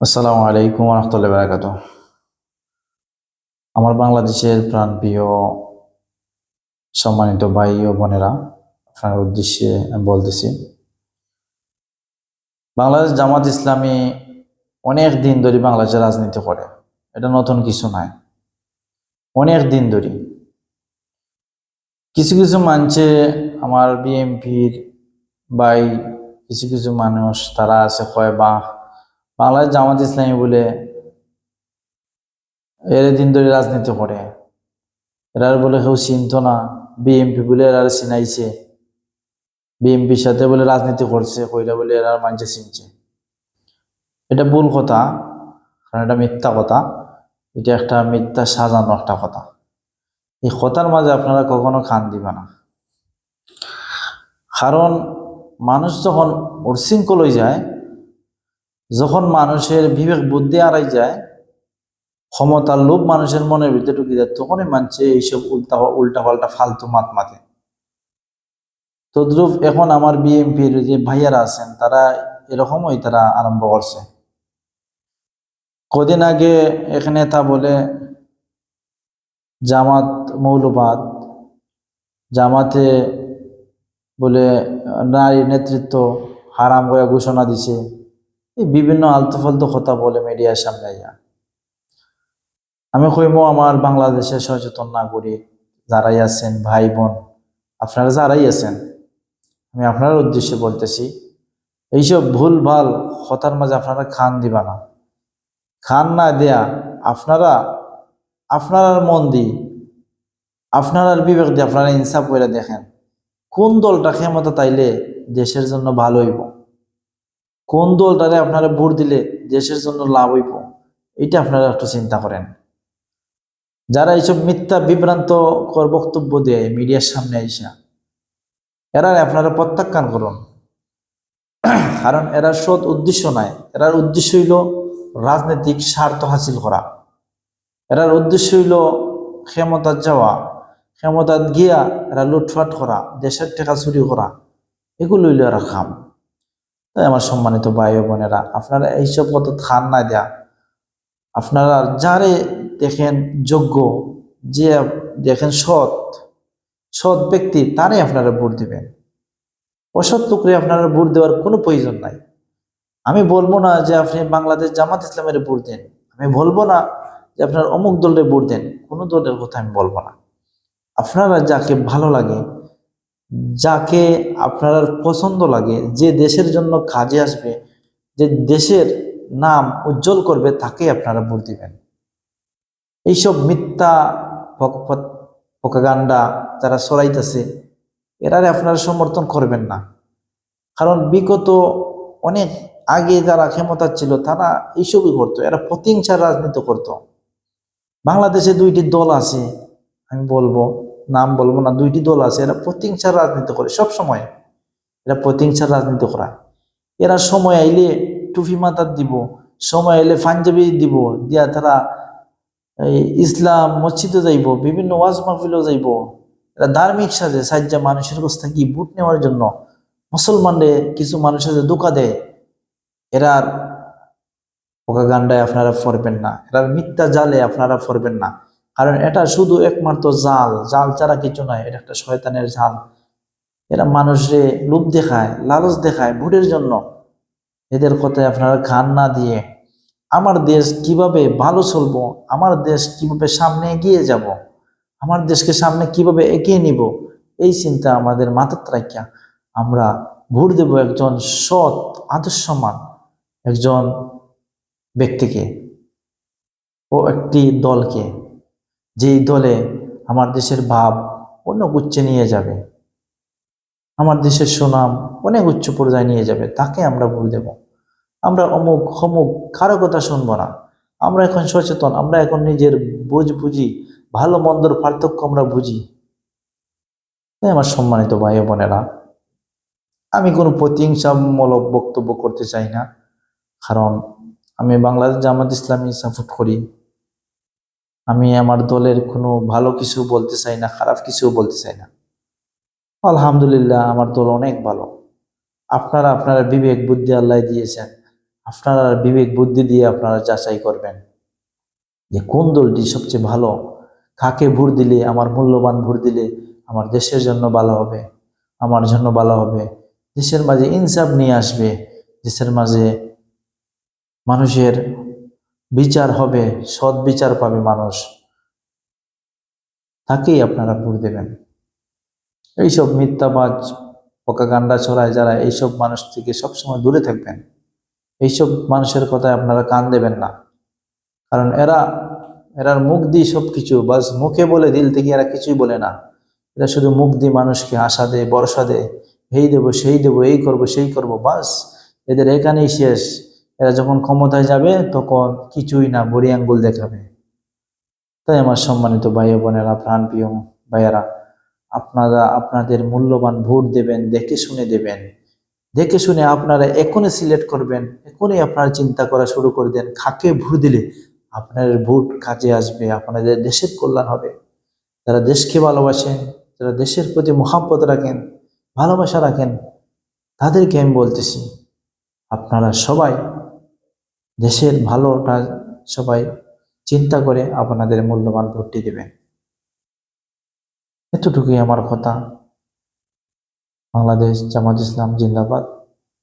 আসসালামু আলাইকুম রহমতুল্লাহ বারাকাত আমার বাংলাদেশের প্রাণপ্রিয় সম্মানিত ভাই ও বোনেরা, আপনার উদ্দেশ্যে আমি বলতেছি, বাংলাদেশ জামাত ইসলামী অনেক দিন ধরে বাংলাদেশে রাজনীতি করে। এটা নতুন কিছু নাই অনেক দিন ধরে। কিছু কিছু মানছে আমার বিএমপির বাই কিছু কিছু মানুষ তারা আছে কয় বা বাংলাদেশ জামাত ইসলামী বলে এর দিন ধরে রাজনীতি করে। এরার বলে কেউ চিনত না। বিএমপি বলে এরা চিনাইছে। বিএমপির সাথে বলে রাজনীতি করছে, কইরা বলে এরা মানছে চিনছে। এটা ভুল কথা, কারণ এটা মিথ্যা কথা। এটা একটা মিথ্যা, সাজানো একটা কথা। এই কথার মাঝে আপনারা কখনো খান দিবে না। কারণ মানুষ যখন উশৃঙ্খল হয়ে যায় যখন মানুষের বিবেক বুদ্ধি আড়াই যায় ক্ষমতার লোভ মানুষের মনের ভিতরে ঢুকে যায়, তখনই মানছে এইসব উল্টা উল্টা পাল্টা ফালতু মাত মাতে তদ্রুপ এখন আমার বিএমপির যে ভাইয়ারা আছেন, তারা এরকমই তারা আরম্ভ করছে। কদিন আগে এখানে তা বলে, জামাত মৌলবাদ। জামাতে বলে, নারী নেতৃত্ব হারাম করে ঘোষণা দিছে। এই বিভিন্ন আলতু ফালতু কথা বলে মিডিয়ার সামনে আইয়া। আমি কইম আমার বাংলাদেশের সচেতন নাগরিক যারাই আছেন ভাই বোন আপনারা যারাই আছেন, আমি আপনার উদ্দেশ্যে বলতেছি, এইসব ভুল ভালো কথার মাঝে আপনারা খান দিবা না। খান না দেয়া আপনারা, আপনার মন দি আপনার বিবেক দিয়ে আপনারা ইনসাফ করে দেখেন, কোন দলটা ক্ষমতা তাইলে দেশের জন্য ভালো হইব? কোন দলটারে আপনারা ভোট দিলে দেশের জন্য লাভ হইব, এটা আপনারা একটু চিন্তা করেন। যারা এইসব মিথ্যা বিভ্রান্ত কর বক্তব্য দেয় মিডিয়ার সামনে আইসা, এরা আপনারা প্রত্যাখ্যান করুন। কারণ এরা সৎ উদ্দেশ্য নাই এরার উদ্দেশ্য হইল রাজনৈতিক স্বার্থ হাসিল করা। এরার উদ্দেশ্য হইল ক্ষমতা যাওয়া ক্ষমতাত গিয়া এরা লুটফাট করা, দেশের টাকা চুরি করা, এগুলো হইল এরা খাম তাই আমার সম্মানিত ভাই বোনেরা, আপনারা এইসব কথা খান না দেয়া। আপনারা যারে দেখেন যোগ্য, যে দেখেন সৎ সৎ ব্যক্তি, তারে আপনারা ভোট দিবেন। অসৎ লোকরে আপনারা ভোট দেওয়ার কোনো প্রয়োজন নাই। আমি বলব না যে আপনি বাংলাদেশ জামাত ইসলামের ভোট দেন। আমি বলব না যে আপনার অমুক দলের ভোট দেন। কোনো দলের কথা আমি বলব না। আপনারা যাকে ভালো লাগে যাকে আপনার পছন্দ লাগে, যে দেশের জন্য কাজে আসবে, যে দেশের নাম উজ্জ্বল করবে তাকে আপনারা ভোট দিবেন। এইসব মিথ্যা পকাগান্ডা যারা সরাইতেছে এরারে আপনারা সমর্থন করবেন না। কারণ বিগত অনেক আগে যারা ক্ষমতা ছিল, তারা এইসবই করতো। এরা প্রতিহিংসার রাজনীতি করত। বাংলাদেশে দুইটি দল আছে, আমি বলব। নাম বলব না, দুইটি দল আছে, এরা প্রতিহিংসার রাজনীতি করে সব সময় এরা প্রতিহিংসার রাজনীতি করা। এরা সময় আইলে টুফি মাতার দিব, সময় আইলে পাঞ্জাবি দিব, দিয়া তারা ইসলাম, মসজিদে যাইব, বিভিন্ন ওয়াজ মাহফিলেও যাইব। এরা ধার্মিক সাজে, সাজ্জা মানুষের কাছ থেকে বুট নেওয়ার জন্য। মুসলমানদের কিছু মানুষের যে দোকা দেয় এরার গান্ডায় আপনারা ফরবেন না। এরা মিথ্যা জালে আপনারা ফরবেন না। কারণ এটা শুধু একমাত্র জাল জাল ছাড়া কিছু নয়, এটা একটা শয়তানের জাল। এরা মানুষে লোভ দেখায়, লালচ দেখায় ভোটের জন্য। এদের কথায় আপনারা খান না দিয়ে, আমার দেশ কীভাবে ভালো চলবো? আমার দেশ কীভাবে সামনে এগিয়ে যাব? আমার দেশকে সামনে কীভাবে এগিয়ে নিব? এই চিন্তা আমাদের মাথার রাখিয়া আমরা ভোট দেব একজন সৎ, আদর্শমান একজন ব্যক্তিকে ও একটি দলকে। যেই দলে আমার দেশের ভাব অনেক উচ্চে নিয়ে যাবে, আমার দেশের সুনাম অনেক উচ্চ পর্যায়ে নিয়ে যাবে, তাকে আমরা ভুল দেব। আমরা অমুক হমুক কারও কথা শুনব না। আমরা এখন সচেতন, আমরা এখন নিজের বুঝ বুঝি, ভালো মন্দর পার্থক্য আমরা বুঝি। তাই আমার সম্মানিত ভাই বোনেরা, আমি কোনো প্রতিহিংসামূলক বক্তব্য করতে চাই না, কারণ আমি বাংলাদেশ জামাত ইসলামী সাপোর্ট করি। আমি আমার দলের কোনো ভালো কিছু বলতে চাই না, খারাপ কিছু বলতে চাই না। আলহামদুলিল্লাহ, আমার দল অনেক ভালো। আপনারা আপনারা বিবেক বুদ্ধি আল্লাহ দিয়েছেন। আপনারা বিবেক বুদ্ধি দিয়ে আপনারা যাচাই করবেন যে কোন দলটি সবচেয়ে ভালো, কাকে ভোট দিলে, আমার মূল্যবান ভোট দিলে আমার দেশের জন্য ভালো হবে, আমার জন্য ভালো হবে। দেশের মাঝে ইনসাফ নিয়ে আসবে, দেশের মাঝে মানুষের বিচার হবে, সৎ বিচার পাবে মানুষ। তাকেই আপনারা ভোট দেবেন। এইসব মিথ্যাবাজ পকাগান্ডা ছড়ায় যারা এইসব মানুষ থেকে সবসময় দূরে থাকবেন। এইসব মানুষের কথায় আপনারা কান দেবেন না। কারণ এরা, এরার মুখ দিয়ে সব কিছু বাস মুখে বলে, দিল থেকে এরা কিছুই বলে না। এরা শুধু মুখ দিয়ে মানুষকে আশা দেয়, ভরসা দেয়, এই দেবো, সেই দেবো, এই করব, সেই করব, বাস এদের এখানেই শেষ। এরা যখন ক্ষমতায় যাবে, তখন কিছুই না, বড়ি আঙ্গুল দেখাবে। তাই আমার সম্মানিত ভাই বোনেরা প্রাণপ্রিয় ভাইয়েরা, আপনারা, আপনাদের মূল্যবান ভোট দেবেন, দেখে শুনে দেবেন। দেখে শুনে আপনারা এখনই সিলেক্ট করবেন, এখনই আপনারা চিন্তা করা শুরু করে দেন, কাকে ভোট দিলে আপনার ভোট কাজে আসবে, আপনাদের দেশের কল্যাণ হবে। যারা দেশকে ভালোবাসেন, যারা দেশের প্রতি মহাব্বত রাখেন, ভালোবাসা রাখেন, তাদেরকে আমি বলতেছি, আপনারা সবাই দেশের ভালোটা সবাই চিন্তা করে আপনাদের মূল্যবান ভোটটি দেবেন। এতটুকুই আমার কথা। বাংলাদেশ জামাত ইসলাম জিন্দাবাদ।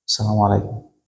আসসালামু আলাইকুম।